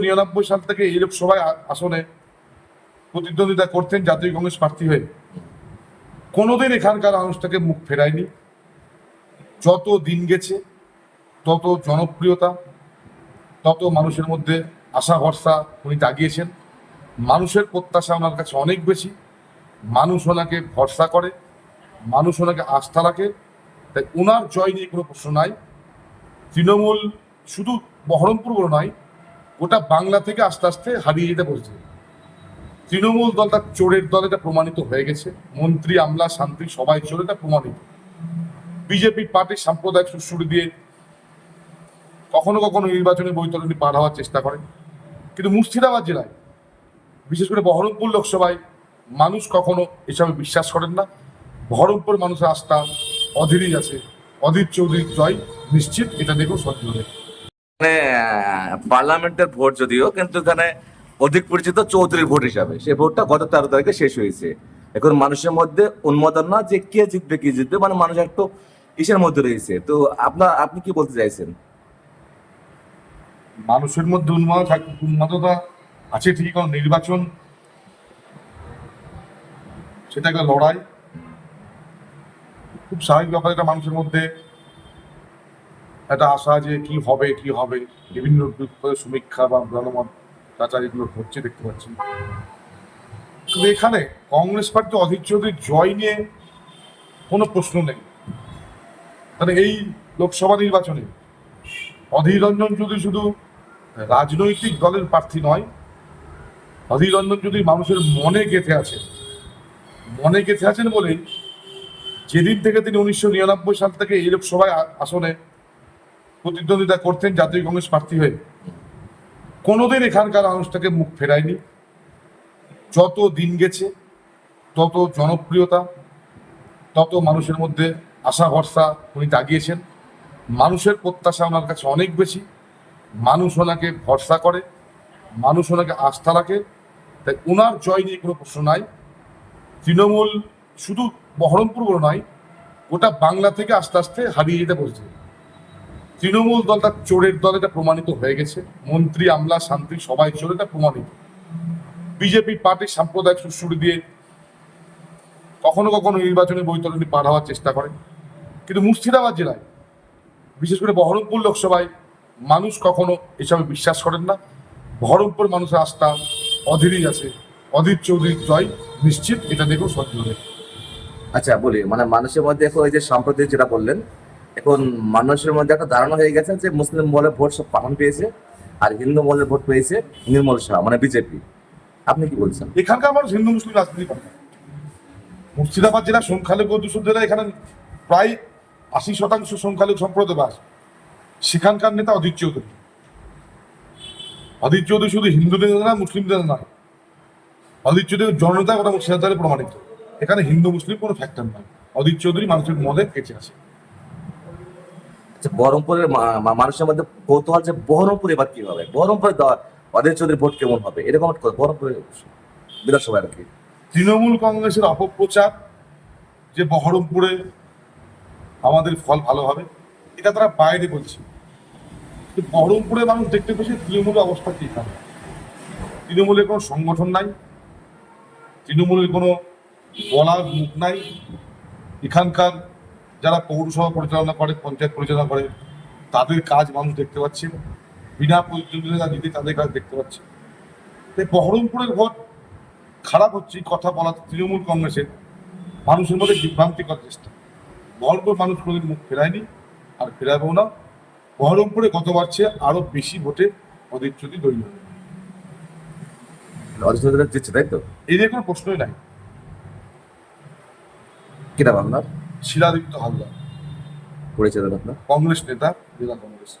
নিরানব্বই সাল থেকে এই লোকসভায় আসনে প্রতিদ্বন্দ্বিতা করতেন জাতীয় কংগ্রেস প্রার্থী হয়ে। কোনোদিন এখানকার মানুষটাকে মুখ ফেরায়নি। যত দিন গেছে, তত জনপ্রিয়তা, তত মানুষের মধ্যে আশা ভরসা উনি জাগিয়েছেন। মানুষের প্রত্যাশা ওনার কাছে অনেক বেশি। মানুষ ওনাকে ভরসা করে, মানুষ ওনাকে আস্থা রাখে। তাই ওনার জয় নিয়ে কোনো প্রশ্ন নাই। তৃণমূল শুধু বহরমপুর নয় গোটা বাংলা থেকে আস্তে আস্তে হারিয়ে যেতে বসছে তৃণমূল দল তার চোরের দল এটা প্রমাণিত হয়ে গেছে। মন্ত্রী, আমলা শান্তি সবাই চোর, এটা প্রমাণিত। বিজেপি পার্টির সাম্প্রদায়িক সুশ্রুতি দিয়ে কখনো কখনো নির্বাচনী বৈতরণী পার হওয়ার চেষ্টা করে। কিন্তু মুর্শিদাবাদ জেলায়, বিশেষ করে বহরমপুর লোকসভায় মানুষ কখনো এসবে বিশ্বাস করেন না। বহরমপুর মানুষের আস্থা অধীরই আছে। অধীর চৌধুরীর জয় নিশ্চিত, এটা দেখুন সত্যি। মানে পার্লামেন্টের ভোট যদিও, কিন্তু এখানে অধিক পরিচিত চৌধুরীর ভোট হিসাবে। সেই ভোটটা গত তেরো তারিখে শেষ হয়েছে। এখন মানুষের মধ্যে উন্মাদনা যে কে জিতবে, কি জিতবে মানে মানুষ একটু ইসের মধ্যে রয়েছে। তো আপনার, আপনি কি বলতে চাইছেন? মানুষের মধ্যে উন্মাদ, উন্মাদতা আছে কারণ নির্বাচন সেটা একটা লড়াই। খুব স্বাভাবিক ব্যাপার, এটা মানুষের মধ্যে একটা আশা যে কি হবে কি হবে, বিভিন্ন সমীক্ষা বা জনমত যাচাই এগুলো হচ্ছে দেখতে পাচ্ছি। কিন্তু এখানে কংগ্রেস পার্টি অধীর চৌধুরীর জয় নিয়ে কোনো প্রশ্ন নেই। মানে এই লোকসভা নির্বাচনে অধীর রঞ্জন চৌধুরী শুধু রাজনৈতিক দলের প্রার্থী নয়, অধীর রঞ্জন চৌধুরী মানুষের মনে গেঁথে আছে। মনে গেঁথে আছেন বলেই যেদিন থেকে তিনি উনিশশো নিরানব্বই সাল থেকে এই লোকসভায় আসনে প্রতিদ্বন্দ্বিতা করতেন জাতীয় কংগ্রেস প্রার্থী হয়ে। কোনোদিন এখানকার মানুষটাকে মুখ ফেরায়নি। যত দিন গেছে, তত জনপ্রিয়তা, তত মানুষের মধ্যে আশা ভরসা উনি জাগিয়েছেন। মানুষের প্রত্যাশা ওনার কাছে অনেক বেশি। মানুষ ওনাকে ভরসা করে, মানুষ ওনাকে আস্থা রাখে। তাই ওনার জয় নিয়ে কোনো প্রশ্ন নাই। তৃণমূল শুধু বহরমপুর নয়, গোটা বাংলা থেকে আস্তে আস্তে হারিয়ে যেতে বসছে। তৃণমূল দলটা চোরের দল, এটা প্রমাণিত হয়ে গেছে। মন্ত্রী, আমলা শান্তি সবাই চোর, এটা প্রমাণিত। বিজেপি পার্টির সাম্প্রদায়িক সুশ্রুতি দিয়ে কখনো কখনো নির্বাচনী বৈতরণী পার হওয়ার চেষ্টা করে। কিন্তু মুর্শিদাবাদ জেলায়, বিশেষ করে বহরমপুর লোকসভায়, মানুষ কখনো এসবে বিশ্বাস করেন না। বহরমপুর মানুষের আস্থা অধীরই আছে। অধীর চৌধুরীর জয় নিশ্চিত, এটা দেখুন সত্যি হবে আচ্ছা বলি মানে মানুষের মধ্যে এখন এই যে সম্প্রতি যেটা বললেন এখন মানুষের মধ্যে একটা ধারণা হয়ে গেছে যে মুসলিম মহলে ভোট সব পাঠান পেয়েছে আর হিন্দু মহলের ভোট পেয়েছে নির্মল শাহ মানে বিজেপি। আপনি কি বলছেন? এখানকার মানুষ হিন্দু, মুসলিম রাজনীতি করে মুর্শিদাবাদ জেলা সংখ্যালঘু দূষণ জেলা এখানে প্রায় আশি শতাংশ সংখ্যালঘু সম্প্রদায় বাস। সেখানকার নেতা অধীর চৌধুরী। অধীর চৌধুরী শুধু হিন্দুদের না মুসলিমদের নয়। অধীর চৌধুরী জননেতা ওটা মুর্শিদাবাদে প্রমাণিত। এখানে হিন্দু, মুসলিম কোনো ফ্যাক্টর নয়। অধীর চৌধুরী মানুষের মনে কেচে আছে। আচ্ছা বহরমপুরের মানুষের মধ্যে কৌতূহল যে বহরমপুর এবার কি হবে? বহরমপুরে অধীর চৌধুরীর ভোট কেমন হবে? এরকম একটা বহরমপুরে বিধানসভায় আর কি। তৃণমূল কংগ্রেসের অপপ্রচার যে বহরমপুরে আমাদের ফল ভালো হবে, এটা তারা বাইরে বলছে। বহরমপুরে মানুষ দেখতে পেয়েছে তৃণমূলের অবস্থা কি এখানে। তৃণমূলের কোনো সংগঠন নাই, তৃণমূলের কোনো বলার মুখ নাই। এখানকার যারা পৌরসভা পরিচালনা করে পঞ্চায়েত পরিচালনা করে তাদের কাজ মানুষ দেখতে পাচ্ছে। বিনা প্রতিদ্বন্দ্বিতা দিতে তাদের কাজ দেখতে পাচ্ছে। তাই বহরমপুরের ভোট খারাপ হচ্ছে কথা বলা তৃণমূল কংগ্রেসের। মানুষের মধ্যে বিভ্রান্তি করার চেষ্টা। বহরমপুর মানুষ কোনোদিন মুখ ফেরায়নি আর ফেরাবেও না। বহরমপুরে গতবার চেয়ে আরও বেশি ভোটে অধীর চৌধুরী দৈন্য জিতছে তাই তো? এই নিয়ে কোনো প্রশ্নই নাই। কিনা আপনার শিলাদীপ্ত হালদার। পরিচয় আপনার? কংগ্রেস নেতা জেলা কংগ্রেস।